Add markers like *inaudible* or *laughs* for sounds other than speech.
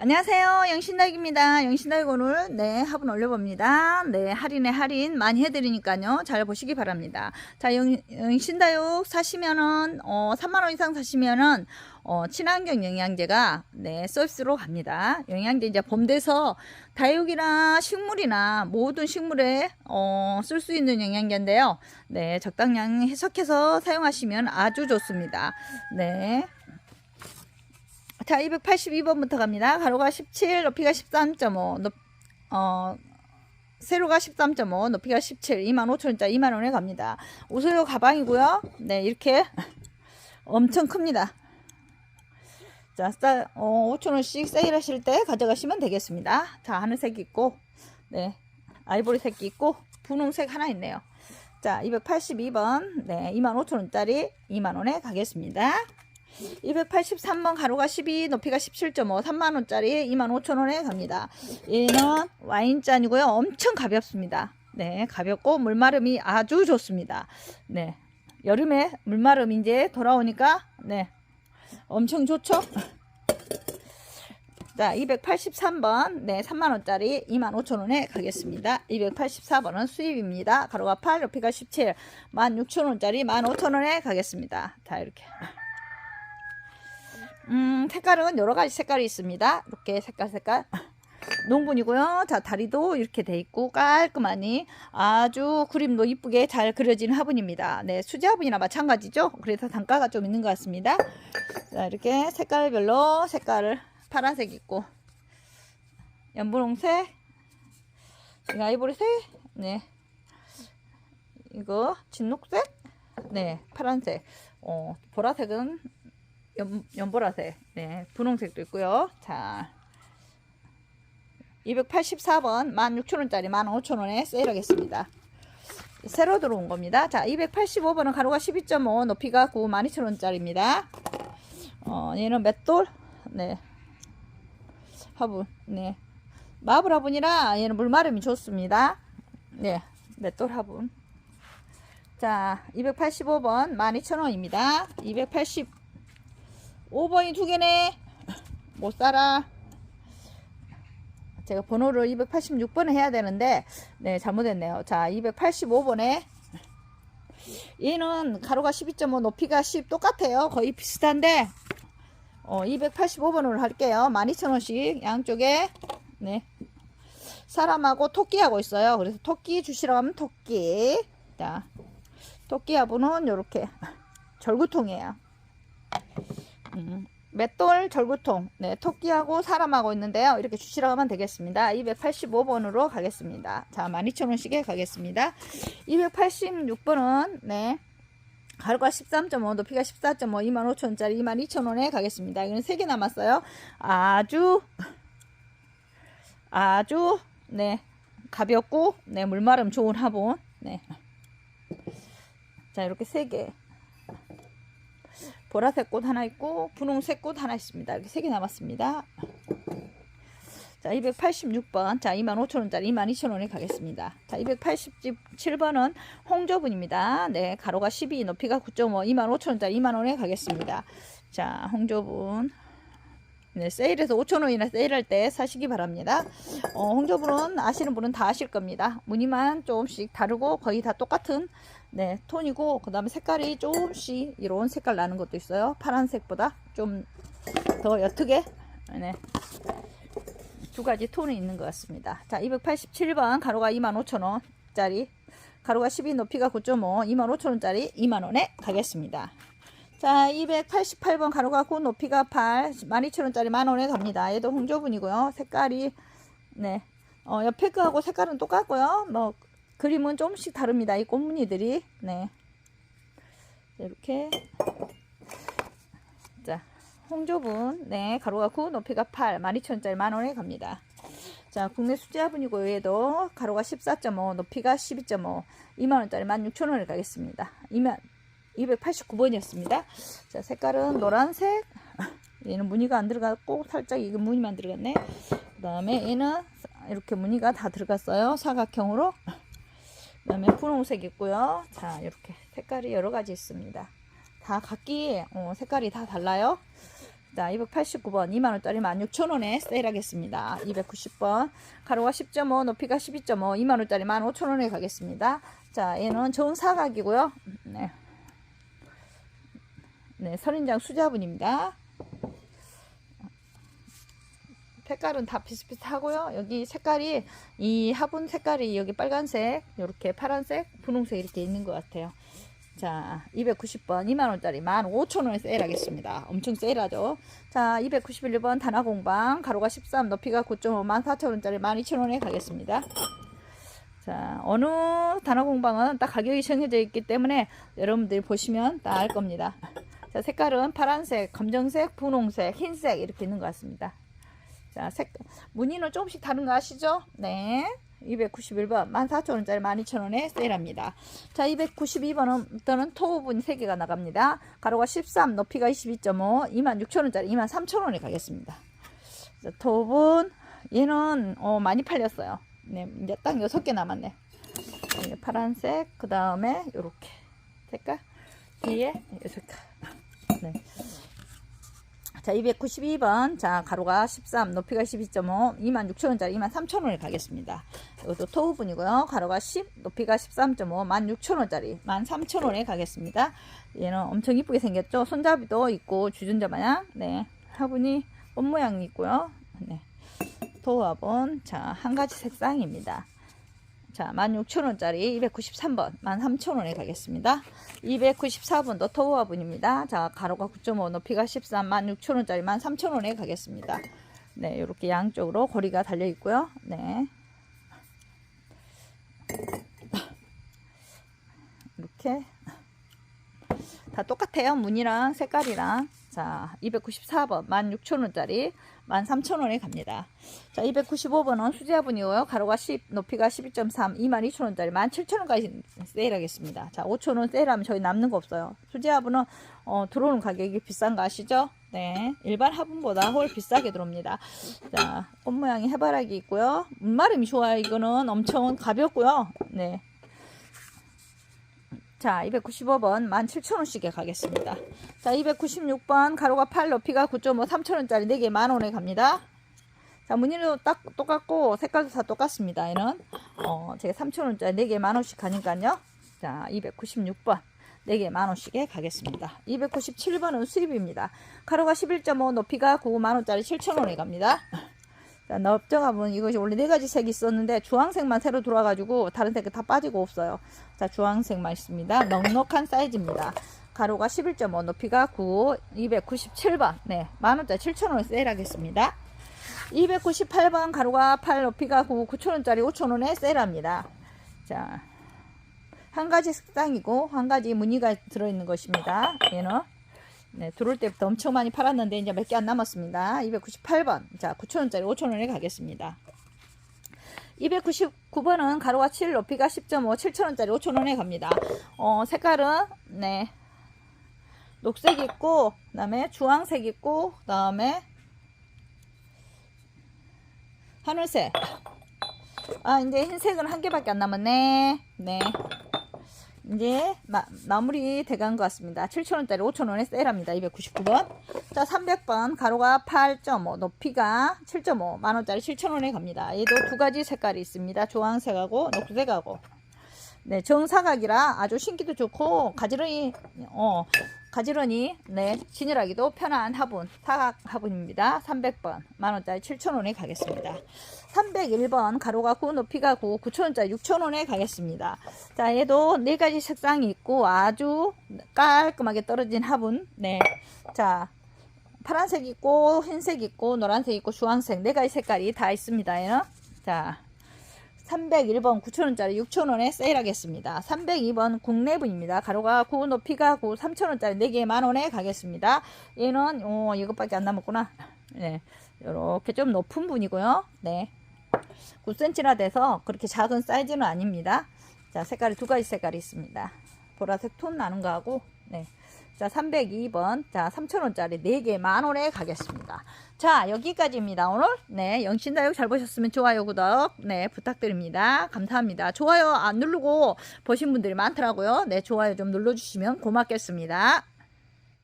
안녕하세요. 영신다육입니다. 영신다육 오늘 네 화분 올려봅니다. 네 할인에 할인 많이 해드리니까요. 잘 보시기 바랍니다. 자 영, 영신다육 사시면은 어, 3만원 이상 사시면은 어, 친환경 영양제가 네 서비스로 갑니다. 영양제 이제 봄 돼서 다육이나 식물이나 모든 식물에 어, 쓸 수 있는 영양제인데요. 네 적당량 해석해서 사용하시면 아주 좋습니다. 네. 자, 282번부터 갑니다. 가로가 17, 높이가 13.5, 높, 어, 세로가 13.5, 높이가 17, 25,000원짜리 2만원에 갑니다. 우소요 가방이고요. 네, 이렇게 *laughs* 엄청 큽니다. 자, 싸, 어, 5,000원씩 세일하실 때 가져가시면 되겠습니다. 자, 하늘색 있고, 네, 아이보리색 있고, 분홍색 하나 있네요. 자, 282번, 네, 25,000원짜리 2만원에 가겠습니다. 283번 가로가 12 높이가 17.5 3만원짜리 25,000원에 갑니다. 얘는 와인잔이고요. 엄청 가볍습니다. 네 가볍고 물마름이 아주 좋습니다. 네 여름에 물마름 이제 돌아오니까 네 엄청 좋죠? 자 283번 네 3만원짜리 25,000원에 가겠습니다. 284번은 수입입니다. 가로가 8 높이가 17 16,000원짜리 15,000원에 가겠습니다. 자 이렇게 음, 색깔은 여러 가지 색깔이 있습니다. 이렇게 색깔 색깔. 농분이고요. 자, 다리도 이렇게 돼 있고 깔끔하니 아주 그림도 이쁘게 잘 그려진 화분입니다. 네, 수제 화분이나 마찬가지죠. 그래서 단가가 좀 있는 것 같습니다. 자, 이렇게 색깔별로 색깔을 파란색 있고 연분홍색, 아이보리색, 네, 이거 진녹색, 네, 파란색, 어, 보라색은 연, 연보라색, 네, 분홍색도 있고요. 자, 284번 16,000원짜리 15,000원에 세일하겠습니다. 새로 들어온 겁니다. 자, 285번은 가로가 12.5, 높이가 9, 12,000원짜리입니다. 어, 얘는 맷돌, 네, 화분, 네, 마블 화분이라 얘는 물마름이 좋습니다. 네, 맷돌 화분. 자, 285번 12,000원입니다. 280 5번이 두 개네. 못 살아. 제가 번호를 286번에 해야 되는데, 네, 잘못했네요. 자, 285번에. 얘는 가로가 12.5, 높이가 10 똑같아요. 거의 비슷한데, 어, 285번으로 할게요. 12,000원씩 양쪽에, 네. 사람하고 토끼하고 있어요. 그래서 토끼 주시라고 하면 토끼. 자, 토끼 화분은 요렇게 *laughs* 절구통이에요. 음, 맷돌 절구통. 네 토끼하고 사람하고 있는데요. 이렇게 주시라고 하면 되겠습니다. 285번으로 가겠습니다. 자 12,000원씩에 가겠습니다. 286번은 네 가루가 13.5 높이가 14.5 25,000원짜리 22,000원에 가겠습니다. 이건 3개 남았어요. 아주 아주 네 가볍고 네 물마름 좋은 화분. 네. 자 이렇게 3개 보라색 꽃 하나 있고 분홍색 꽃 하나 있습니다. 이렇게 세 개 남았습니다. 자, 286번. 자, 25,000원짜리 22,000원에 가겠습니다. 자, 287번은 홍조분입니다. 네, 가로가 12, 높이가 9.5, 25,000원짜리 2만원에 가겠습니다. 자, 홍조분. 네, 세일해서 5,000원이나 세일할 때 사시기 바랍니다. 어, 홍조분은 아시는 분은 다 아실 겁니다. 무늬만 조금씩 다르고 거의 다 똑같은 네, 톤이고 그 다음에 색깔이 조금씩 이런 색깔 나는 것도 있어요. 파란색보다 좀 더 옅게 네. 두 가지 톤이 있는 것 같습니다. 자, 287번 가로가 25,000원짜리 가로가 12 높이가 9.5 25,000원짜리 2만원에 가겠습니다. 자, 288번 가로가 9 높이가 8 12,000원짜리 만원에 갑니다. 얘도 홍조분이고요. 색깔이 네. 어, 옆에 거하고 색깔은 똑같고요. 뭐 그림은 조금씩 다릅니다. 이 꽃무늬들이. 네. 이렇게. 자, 홍조분. 네. 가로가 9, 높이가 8, 12,000원짜리 만원에 갑니다. 자, 국내 수제화분이고 얘도 가로가 14.5, 높이가 12.5, 2만원짜리 16,000원에 가겠습니다. 2만, 289번이었습니다. 자, 색깔은 노란색. 얘는 무늬가 안 들어갔고, 살짝 이거 무늬만 들어갔네. 그 다음에 얘는 이렇게 무늬가 다 들어갔어요. 사각형으로. 그 다음에 분홍색 있고요. 자, 이렇게 색깔이 여러 가지 있습니다. 다 각기 어, 색깔이 다 달라요. 자, 289번 2만원짜리 16,000원에 세일하겠습니다. 290번 가로가 10.5 높이가 12.5 2만원짜리 15,000원에 가겠습니다. 자, 얘는 정사각이고요. 네. 네, 선인장 수자분입니다. 색깔은 다 비슷비슷하고요. 여기 색깔이 이 화분 색깔이 여기 빨간색, 이렇게 파란색, 분홍색 이렇게 있는 것 같아요. 자, 290번 2만원짜리 15,000원에 세일하겠습니다. 엄청 세일하죠. 자, 291번 단화공방 가로가 13, 높이가 9.5, 14,000원짜리 12,000원에 가겠습니다. 자, 어느 단화공방은 딱 가격이 정해져 있기 때문에 여러분들이 보시면 다알 겁니다. 자, 색깔은 파란색, 검정색, 분홍색, 흰색 이렇게 있는 것 같습니다. 자, 색, 무늬는 조금씩 다른 거 아시죠? 네. 291번 14,000원짜리 12,000원에 세일합니다. 자 292번은 또는 토우분 3개가 나갑니다. 가로가 13 높이가 22.5 26,000원짜리 23,000원에 가겠습니다. 자, 토우분 얘는 어, 많이 팔렸어요. 네, 이제 딱 6개 남았네. 네, 파란색 그 다음에 요렇게 색깔 뒤에 요 색깔 네. 자, 292번. 자, 가로가 13, 높이가 12.5, 26,000원짜리 23,000원에 가겠습니다. 이것도 토우분이고요. 가로가 10, 높이가 13.5, 16,000원짜리 13,000원에 가겠습니다. 얘는 엄청 이쁘게 생겼죠? 손잡이도 있고, 주전자 마냥, 네. 화분이 꽃 모양이 있고요. 네. 토우 화분. 자, 한 가지 색상입니다. 자, 16,000원짜리 293번 13,000원에 가겠습니다. 294번도 토우화분입니다. 자, 가로가 9.5, 높이가 13, 16,000원짜리 13,000원에 가겠습니다. 네, 이렇게 양쪽으로 고리가 달려 있고요. 네. 이렇게 다 똑같아요. 무늬랑 색깔이랑. 자, 294번 16,000원짜리 13,000원에 갑니다. 자, 295번은 수제화분이고요. 가로가 10, 높이가 12.3, 22,000원짜리 17,000원까지 세일하겠습니다. 자, 5,000원 세일하면 저희 남는 거 없어요. 수제화분은 어, 들어오는 가격이 비싼 거 아시죠? 네. 일반 화분보다 훨 비싸게 들어옵니다. 자, 꽃 모양이 해바라기 있고요. 물마름이 좋아요. 이거는 엄청 가볍고요. 네. 자, 295번 17,000원씩에 가겠습니다. 자, 296번 가로가 8, 높이가 9.5, 3,000원짜리 4개 만원에 갑니다. 자, 무늬도 딱 똑같고 색깔도 다 똑같습니다. 얘는 어, 제가 3,000원짜리 4개 만원씩 가니까요. 자, 296번 4개 만원씩에 가겠습니다. 297번은 수입입니다. 가로가 11.5, 높이가 9, 만원짜리 7,000원에 갑니다. 자, 넓정합은 이것이 원래 네 가지 색이 있었는데 주황색만 새로 들어와가지고 다른 색이 다 빠지고 없어요. 자, 주황색만 있습니다. 넉넉한 사이즈입니다. 가로가 11.5, 높이가 9, 297번. 네, 만원짜리 7,000원에 세일하겠습니다. 298번 가로가 8, 높이가 9, 9,000원짜리 5,000원에 세일합니다. 자, 한 가지 색상이고 한 가지 무늬가 들어있는 것입니다. 얘는 네, 들어올 때부터 엄청 많이 팔았는데 이제 몇 개 안 남았습니다. 298번. 자, 9,000원짜리 5,000원에 가겠습니다. 299번은 가로가 7, 높이가 10.5, 7,000원짜리 5,000원에 갑니다. 어, 색깔은 네. 녹색 있고 그다음에 주황색 있고 그다음에 하늘색. 아, 이제 흰색은 한 개밖에 안 남았네. 네. 이제 마, 마무리 돼간 것 같습니다. 7,000원짜리 5,000원에 세일합니다. 299번. 자, 300번. 가로가 8.5, 높이가 7.5, 만원짜리 7,000원에 갑니다. 얘도 두 가지 색깔이 있습니다. 주황색하고 녹색하고. 네, 정사각이라 아주 신기도 좋고, 가지런히, 어, 가지런히, 네, 지느라기도 편한 화분, 사각 화분입니다. 300번. 만원짜리 7,000원에 가겠습니다. 301번 가로가 9 높이가 9 9,000원짜리 6,000원에 가겠습니다. 자 얘도 네 가지 색상이 있고 아주 깔끔하게 떨어진 화분 네. 자 파란색 있고 흰색 있고 노란색 있고 주황색 네 가지 색깔이 다 있습니다. 얘는 자 301번 9,000원짜리 6,000원에 세일하겠습니다. 302번 국내분입니다. 가로가 9 높이가 9 3,000원짜리 4개 만원에 가겠습니다. 얘는 어, 이것밖에 안 남았구나. 네. 이렇게 좀 높은 분이고요. 네. 9cm나 돼서 그렇게 작은 사이즈는 아닙니다. 자, 색깔이 두 가지 색깔이 있습니다. 보라색 톤 나는 거하고, 네. 자, 302번. 자, 3,000원짜리 4개 만원에 가겠습니다. 자, 여기까지입니다. 오늘. 네. 영신다육 잘 보셨으면 좋아요, 구독. 네. 부탁드립니다. 감사합니다. 좋아요 안 누르고 보신 분들이 많더라고요. 네. 좋아요 좀 눌러주시면 고맙겠습니다.